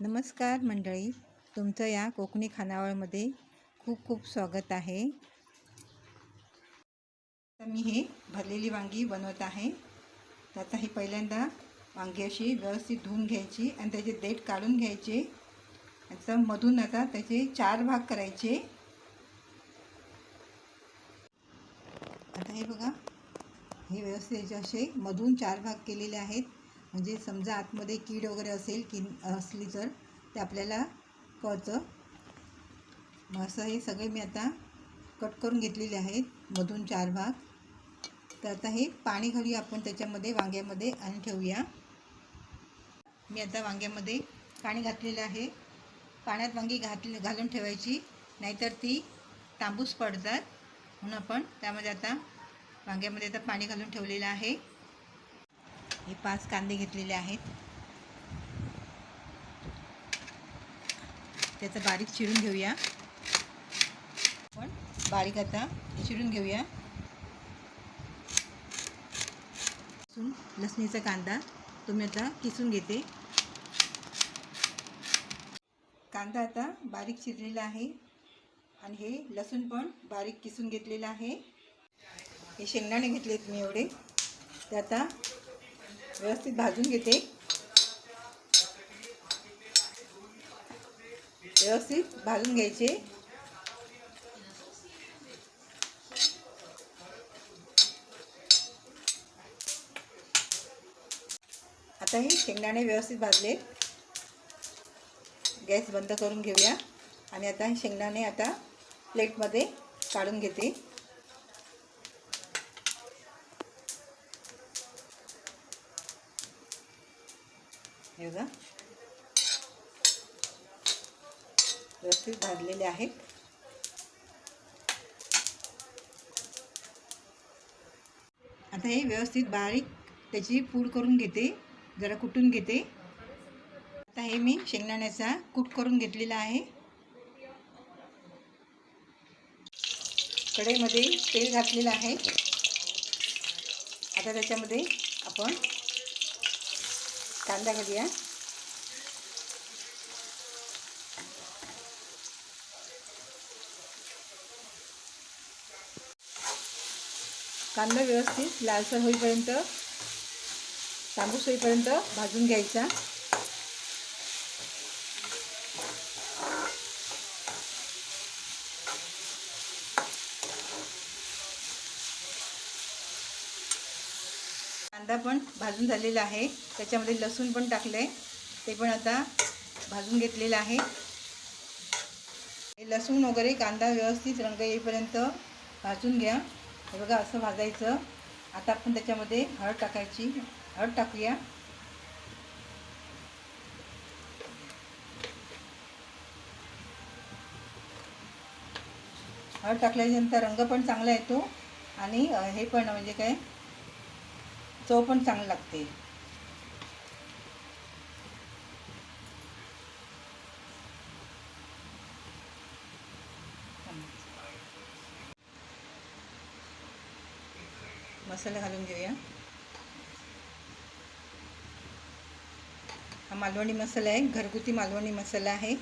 नमस्कार मंडळी तुमचं या कोकणी खानावळमध्ये खूप खूप स्वागत आहे. तर मी हे भरलेली वांगी बनवत आहे. आता ही पहिल्यांदा वांगी अशी व्यवस्थित धुवून घ्यायची आणि त्याचे देठ काढून घ्यायचे. आता मधून आता त्याचे चार भाग करायचे. आता हे बघा हे व्यवस्थित असे मधून चार भाग केलेले आहेत. म्हणजे समजा आतमध्ये कीड वगैरे असेल की असली तर ते आपल्याला कळतं. मग असं हे सगळे मी आता कट करून घेतलेले आहेत मधून चार भाग. तर आता हे पाणी घालूया आपण त्याच्यामध्ये वांग्यामध्ये आणि ठेवूया. मी आता वांग्यामध्ये पाणी घातलेलं आहे. पाण्यात वांगी घातली घालून ठेवायची नाहीतर ती तांबूस पडतात. म्हणून आपण त्यामध्ये आता वांग्यामध्ये आता पाणी घालून ठेवलेलं आहे. हे पाच कांदे घेतलेले आहेत. त्याचं बारीक चिरून घेऊया. आपण बारीक आता चिरून घेऊया. लसूण लसणीचा कांदा तुम्ही आता किसून घेते. कांदा आता बारीक चिरलेला आहे आणि हे लसूण पण बारीक किसून घेतलेलं आहे. हे शेंगदाणे घेतलेत मी एवढे. ते आता व्यवस्थित भाजून घेते. व्यवस्थित भाजून घ्यायचे. आता हे शेंगदाणे व्यवस्थित भाजले. गॅस बंद करून घेऊया. आणि आता हे शेंगदाणे आता प्लेटमध्ये काढून घेते. हे बघा व्यवस्थित भाजलेले आहेत. आता हे व्यवस्थित बारीक त्याची पूड करून घेते. जरा कुटून घेते. आता हे मी शेंगदाण्याचा कूट करून घेतलेला आहे. कढईमध्ये तेल घातलेलं आहे. आता त्याच्यामध्ये आपण कांदा घालूया. कांदा व्यवस्थित लालसर होईपर्यंत तांबूस होईपर्यंत भाजून घ्यायचा. कांदा पण भाजून झालेला आहे. त्याच्यामध्ये लसूण पण टाकलं आहे ते पण आता भाजून घेतलेलं आहे. लसूण वगैरे कांदा व्यवस्थित रंग येईपर्यंत भाजून घ्या. हे बघा असं भाजायचं. आता आपण त्याच्यामध्ये हळद टाकायची. हळद टाकूया. हळद टाकल्यानंतर रंग पण चांगला येतो. आणि हे पण म्हणजे काय? चव पण चांगली लागते. मसाला घालून घेऊया. हा मालवणी मसाला आहे घरगुती मालवणी मसाला आहे.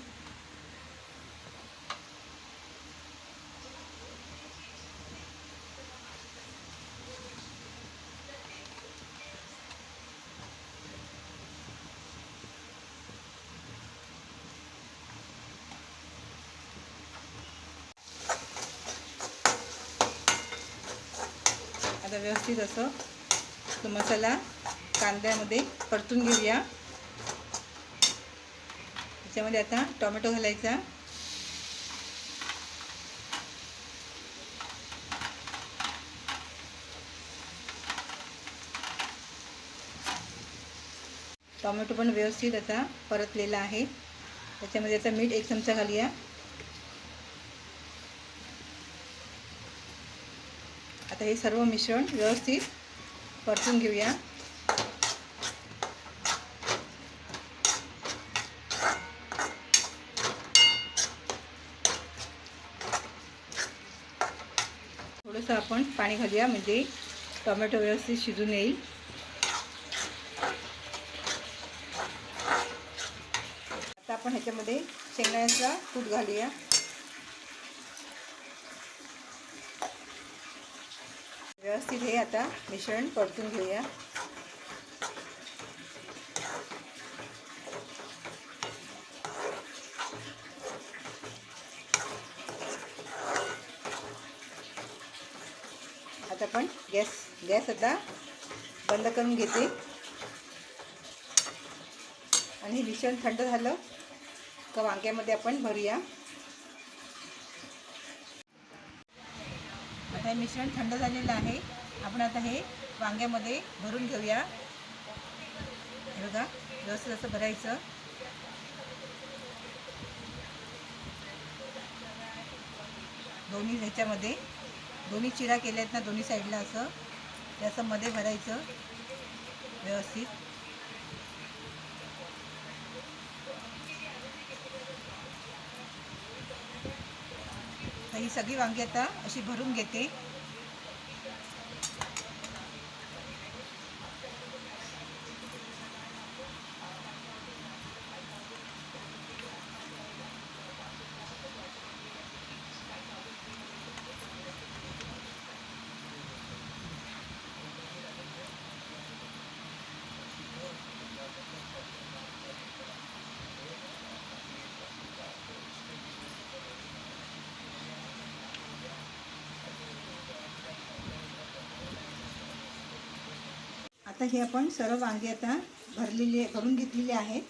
आता व्यवस्थित असं तो मसाला कांद्यामध्ये परतून घेऊया. त्याच्यामध्ये आता टोमॅटो घालायचा. टोमॅटो पण व्यवस्थित आता परतलेला आहे. त्याच्यामध्ये आता मीठ एक चमचा घालूया. आता हे सर्व मिश्रण व्यवस्थित परतून घेऊया. थोडंसं आपण पाणी घालूया म्हणजे टोमॅटो व्यवस्थित शिजून येईल. आता आपण ह्याच्यामध्ये शेंगदाण्याचा कूट घालूया. व्यवस्थित हे आता मिश्रण परतून घेऊया. आता पण गॅस गॅस आता बंद करून घेते. आणि हे मिश्रण थंड झालं का वांग्यामध्ये आपण भरूया. हे मिश्रण थंड झालेलं आहे. आपण आता हे वांग्यामध्ये भरून घेऊया. हे बघा व्यवस्थित असं भरायचं. दोन्ही ह्याच्यामध्ये दोन्ही चिरा केल्या आहेत ना दोन्ही साईडला असं. ते असं मध्ये भरायचं व्यवस्थित. तर ही सगळी वांगी आता अशी भरून घेते. आता हे आपण सर्व वांगे आता भरलेली भरून घेतलेली आहेत.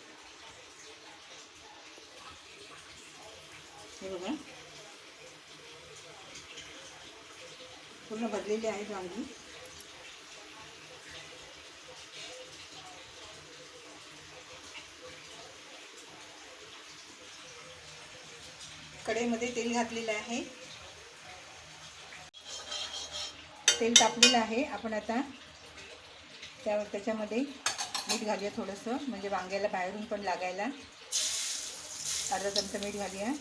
हे बघा. पूर्ण भरलेली आहेत वांगी. कढईमध्ये तेल घातलेलं आहे. तेल तापलेलं आहे. आपण आता त्यावर त्याच्यामध्ये मीठ घालूया थोडंसं. म्हणजे वांग्याला बाहेरून पण लागायला. अर्धा चमचा मीठ घालूया.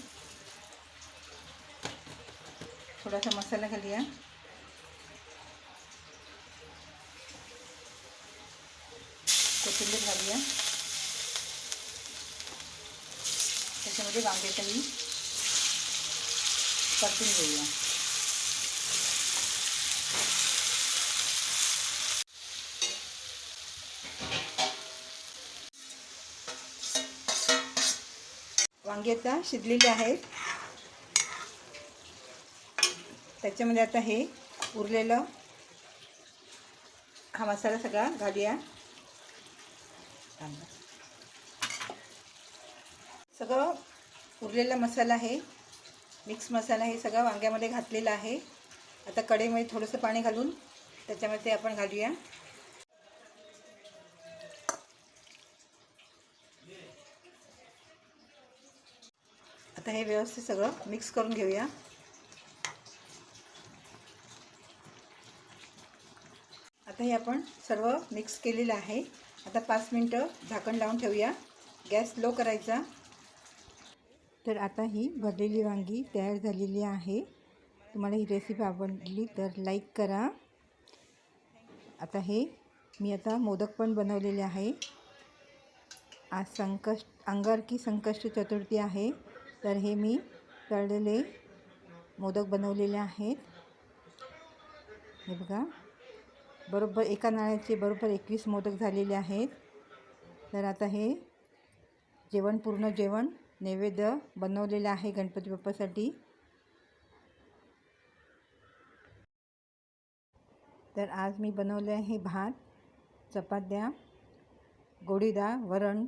थोडासा मसाला घालूया. कोथिंबीर घालूया. त्याच्यामध्ये वांग्याचाही परतून घेऊया. वांगी आता शिजलेली आहेत. त्याच्यामध्ये आता हे उरलेलं हा मसाला सगळा घालूया. सगळं उरलेला मसाला आहे. मिक्स मसाला हे सगळं वांग्यामध्ये घातलेला आहे. आता कढईमध्ये थोडंसं पाणी घालून त्याच्यामध्ये आपण घालूया. आता हे व्यवस्थित सगळं मिक्स करून घेऊया. आता हे आपण सर्व मिक्स केलेलं आहे. आता पाच मिनटं झाकण लावून ठेवूया. गॅस लो करायचा. तर आता ही भरलेली वांगी तयार झालेली आहे. तुम्हाला ही रेसिपी आवडली तर लाईक करा. आता हे मी आता मोदक पण बनवलेले आहे. आज संकष्ट अंगारकी संकष्ट चतुर्थी आहे. तर हे मी तळलेले मोदक बनवलेले आहेत. हे बघा. बरोबर एका नाळ्याचे बरोबर एकवीस मोदक झालेले आहेत. तर आता हे जेवण पूर्ण जेवण नैवेद्य बनवलेलं आहे गणपती बाप्पासाठी. तर आज मी बनवले आहे भात चपात्या गोडीदा वरण.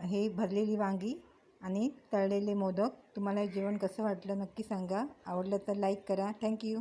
हे भरलेली वांगी आणि तळलेले मोदक. तुम्हाला जेवण कसं वाटलं नक्की सांगा. आवडलं तर लाईक करा. थँक्यू